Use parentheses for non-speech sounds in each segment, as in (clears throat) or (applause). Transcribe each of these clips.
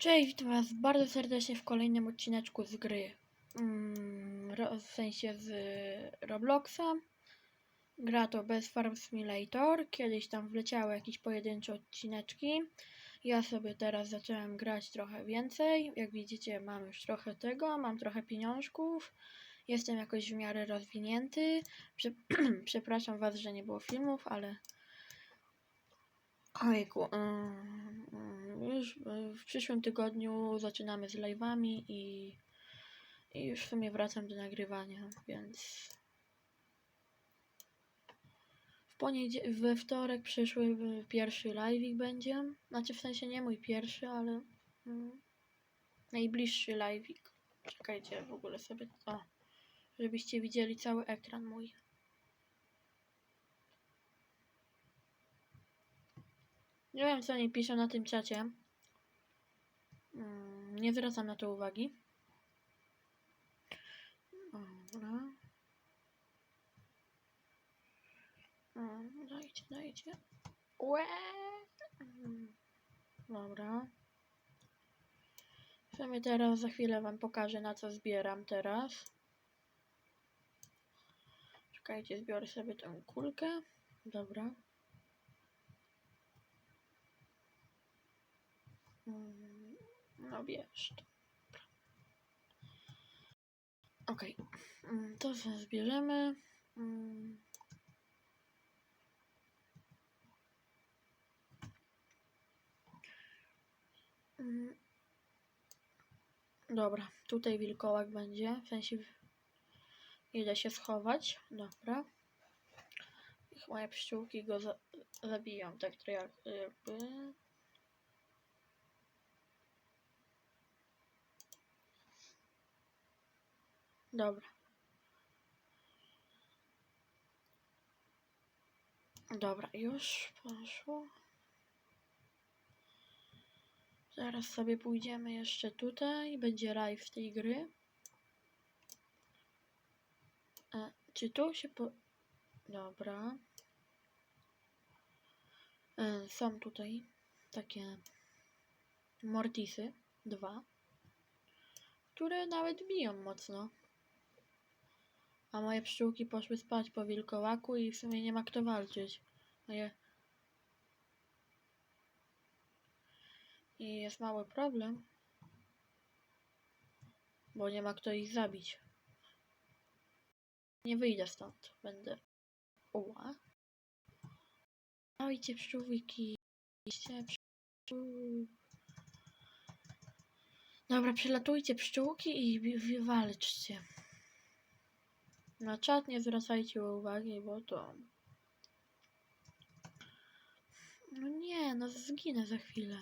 Cześć, witam was bardzo serdecznie w kolejnym odcineczku z gry. Mm, w sensie z Robloxa. Gra to Bez Farm Simulator. Kiedyś tam wleciały jakieś pojedyncze odcineczki. Ja sobie teraz zacząłem grać trochę więcej. Jak widzicie, mam już trochę tego, mam trochę pieniążków. Jestem jakoś w miarę rozwinięty. Prze (clears throat) Przepraszam was, że nie było filmów, ale Ojku, już y, w przyszłym tygodniu zaczynamy z live'ami i, i już w sumie wracam do nagrywania, więc w we wtorek przyszły y, pierwszy live'ik będzie, znaczy w sensie nie mój pierwszy, ale mm, najbliższy live'ik. Czekajcie, w ogóle sobie, żebyście widzieli cały ekran mój. Nie wiem, co oni piszą na tym czacie. Mm, Nie zwracam na to uwagi. Dobra. Mm, Dajcie, dajcie. Łe! Dobra. W sumie teraz za chwilę wam pokażę na co zbieram teraz. Czekajcie, zbiorę sobie tę kulkę. Dobra. No wiesz. Okej. Mm, To sobie zbierzemy. Mm. Mm. Dobra, tutaj wilkołak będzie, w sensie idę się schować, dobra. Niech moje pszczółki go za zabiją, tak to jak, jakby... Dobra. Dobra, już poszło. Zaraz sobie pójdziemy jeszcze tutaj. Będzie live tej gry. E, czy tu się po... Dobra. E, są tutaj takie mortisy. Dwa. Które nawet biją mocno. A moje pszczółki poszły spać po wilkołaku i w sumie nie ma kto walczyć. Moje... I jest mały problem. Bo nie ma kto ich zabić. Nie wyjdę stąd. Będę... Uła. Dajcie pszczółki. Pszczół. Dobra, przelatujcie pszczółki i walczcie. Na czat nie zwracajcie uwagi, bo to... No nie, no zginę za chwilę.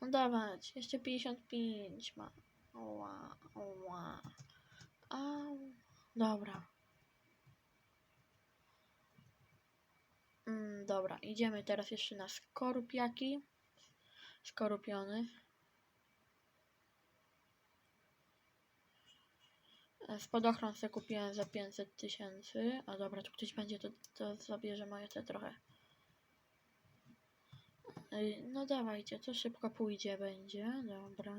No dawać, jeszcze 55 ma. Oła, oła. Au. Dobra. Mm, dobra, idziemy teraz jeszcze na skorupiaki. Skorupiony. Spadochron sobie kupiłem za 500 tysięcy. A dobra, tu ktoś będzie, to, to zabierze moje te trochę. No dawajcie, to szybko pójdzie będzie. Dobra.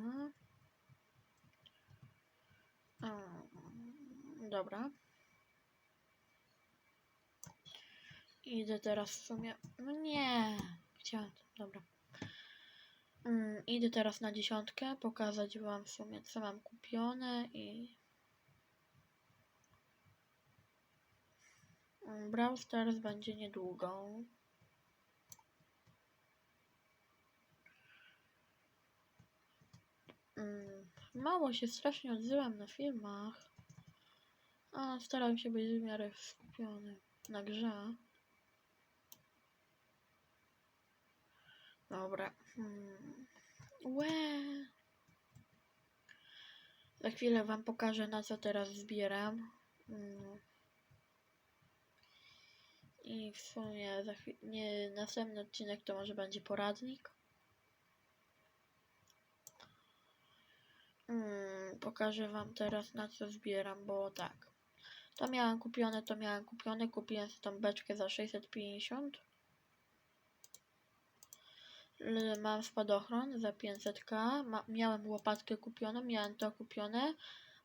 Dobra. Idę teraz w sumie. No nie. Chciałem. Dobra. Mm, idę teraz na dziesiątkę, pokazać wam w sumie co mam kupione i Brawl Stars będzie niedługo. Mm, Mało się strasznie odzywam na filmach. A staram się być w miarę skupiony na grze. Dobra. Hmm. Łe. Za chwilę wam pokażę na co teraz zbieram. Mm. I w sumie za nie, następny odcinek to może będzie poradnik. Mm, pokażę wam teraz na co zbieram, bo tak. To miałem kupione, to miałem kupione. Kupiłem sobie tą beczkę za 650. l- mam spadochron za 500k, ma, miałem łopatkę kupioną, miałem to kupione,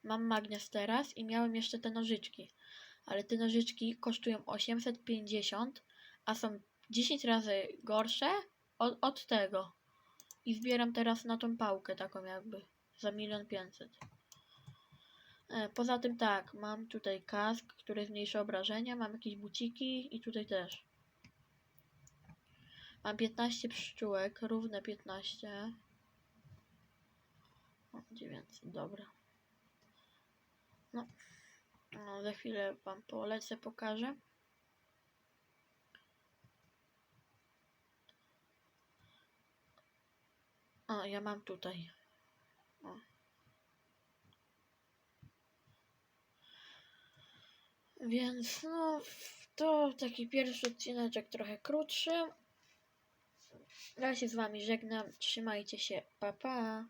mam magnes teraz i miałem jeszcze te nożyczki. Ale te nożyczki kosztują 850, a są 10 razy gorsze od, od tego. I zbieram teraz na tą pałkę taką jakby za milion pięćset. E, Poza tym tak, mam tutaj kask, który zmniejsza obrażenia, mam jakieś buciki i tutaj też. Mam 15 pszczółek, równe 15. O, 900, dobra. No, no za chwilę wam polecę, pokażę. O, ja mam tutaj. O. Więc no, to taki pierwszy odcineczek trochę krótszy. Ja się z wami żegnam. Trzymajcie się. Pa pa.